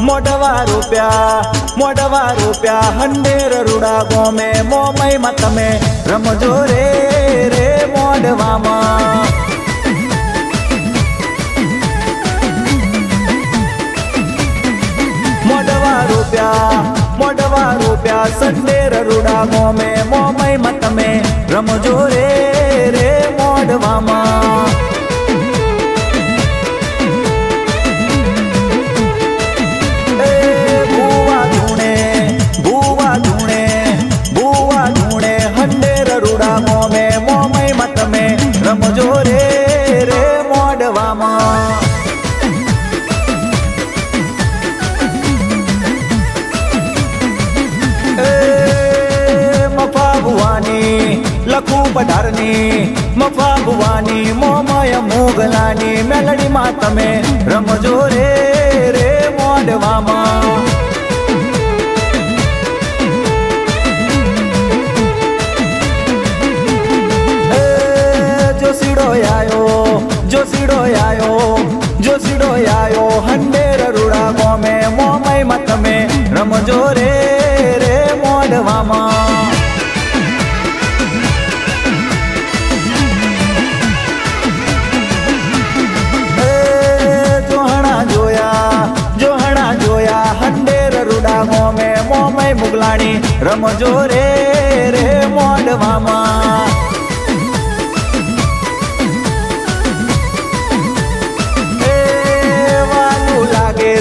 મોઢવા રૂપિયા મોઢવા રૂપિયા, હંડેર રૂડા ગોમે, મોમયમાં તમે રમજો રે રે મોઢવામાં. મોઢવા રૂપિયા મોઢવા રૂપિયા, સંડેર રૂડા ગોમે મોમયમાં મોગલાની મેલડીમાં તમે રમજો રે રે મોડવામાં જોસીડો આયો જોશીડો આયો જોશીડો આયો, હંડેર રૂડા ગોમે મોમયમાં તમે રમજો રે રમજો રે રે મોડવામાં.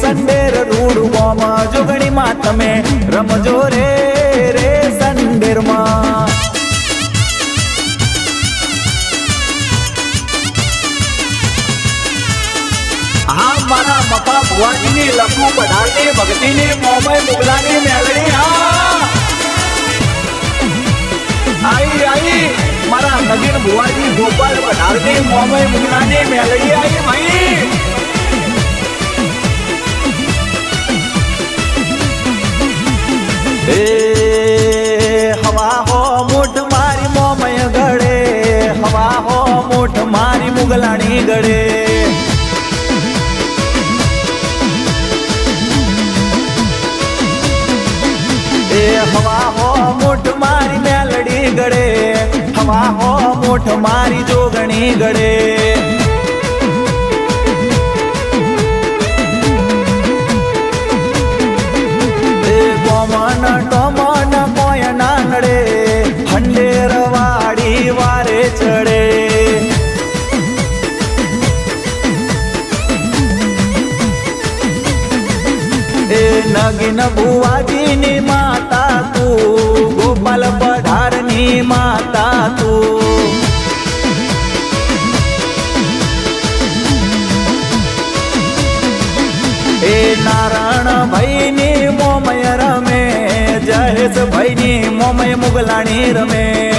સંડેર રૂડવામાં. જોગણીમાં તમે રમજો રે રે સંડેરમાં. હા, મારા મપા લખું લખુ પઢારની ભક્તિની મોમય મુગલાની મેળવી હા. આઈ આઈ, મારા નગીન ભુવાજી ગોપાલ પઢારની મોમય મુગલાની મેલડી આઈ, ભાઈ. એ હવા હો મુઠ મારી મોમય ગળે, હવા હો મુઠ મારી મુગલાણી ગળે. એ હવા હો મેલડી ગળે, હવા હો મોઠ મારી જોગણી ગળે. ગોમન ટોમન મોય નાનડે, હંડેર વાડી વારે ચડે. એ માતા તું, ગોપાલ નારાયણ ભાઈની મોમય રમે. જયેશ ભાઈની મોમય મુગલાણી રમે.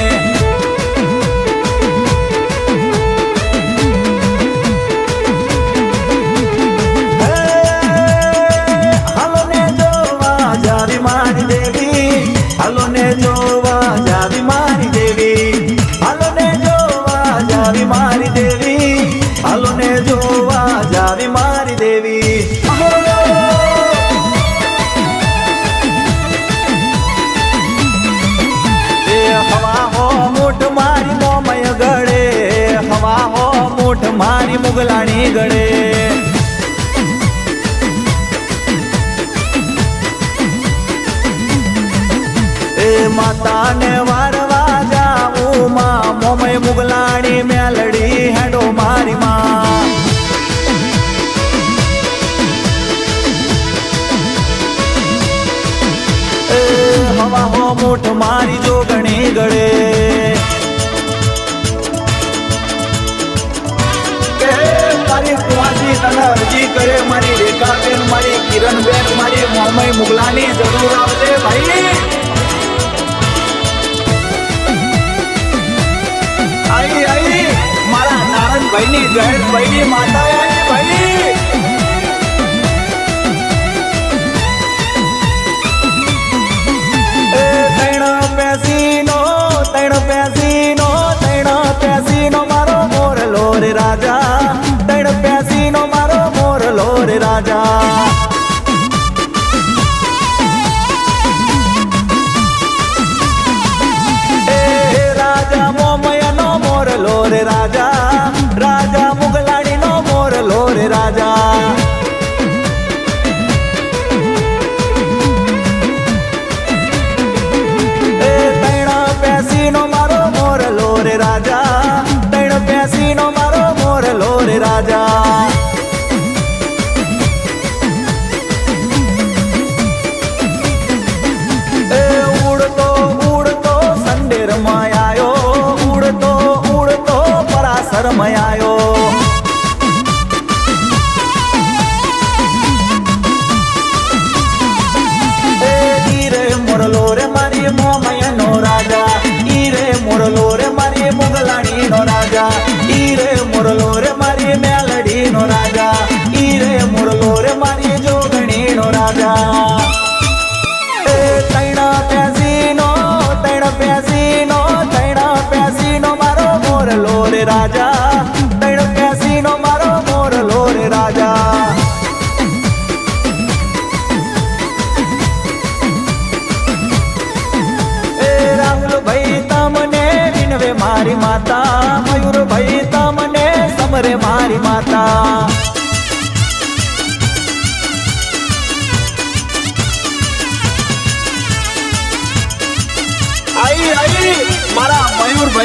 મુગલાણી ગળે એ કિરણબેન મારી મોમય મુગલાની જરૂર આવશે ભાઈ. આઈ આઈ, મારા નારાયણભાઈ ની જયેશભાઈ ની માતા ભાઈ. મયાયો આવ્યો મોરલો રે મારી મોમયનો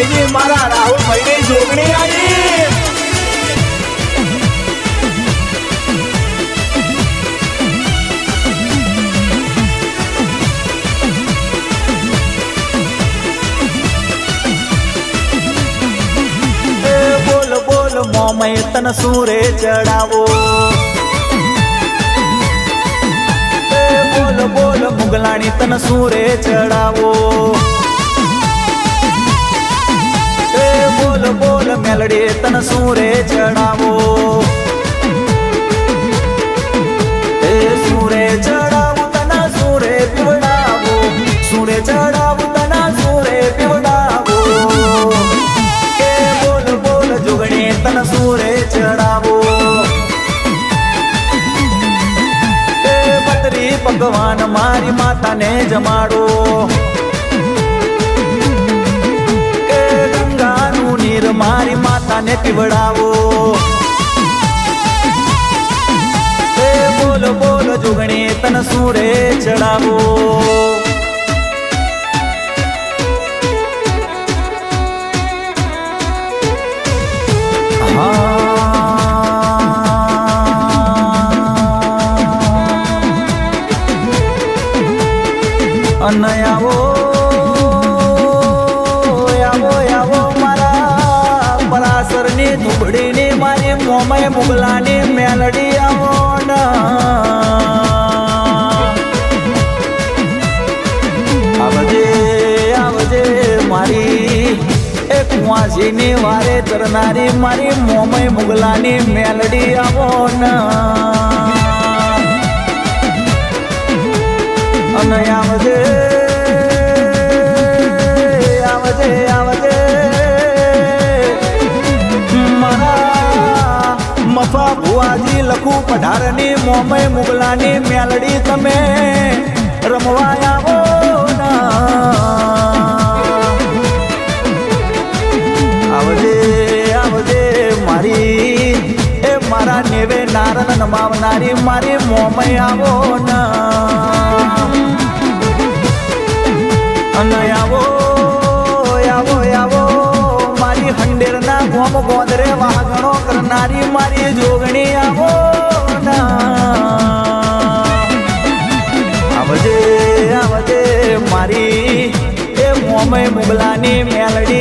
મયુરભાઈ ની મારા રાહુલ ભાઈની જોગણી આવી મોમય તન સૂરે ચડાવો? બોલ બોલ, મુગલાણી તન સૂરે ચડાવો? બોલ બોલ, મેલડે, તન સુરે ચડાવો એ સૂરે ચડાવું તના સૂરે પીવડાવો? સૂરે ચડાવું તના સૂરે પીવડાવો? કે બોલ બોલ, જોગણી એ ભગવાન, મારી માતાને જમાડો. મારી માતાને પીવડાવો. બોલો બોલો જુગણી તન સૂરે ચડાવો. અને એ વારે તરનારી મારી મોમય મુગલાની મેલડી આવો અને આવજે આવજે આવજે. મારા મફા ભુવાજી લખું પઢારની મોમય મુગલાની મેલડી તમે રમવા આવો નેવે નારણ નમાવનારી મારી મોમય આવો અને આવો આવો આવો, મારી હંડેરના ગોમ ગોદરે વાગણો કરનારી મારી જોગણી આવો આવજે આવજે મારી, એ મોમય મુગલાની મેલડી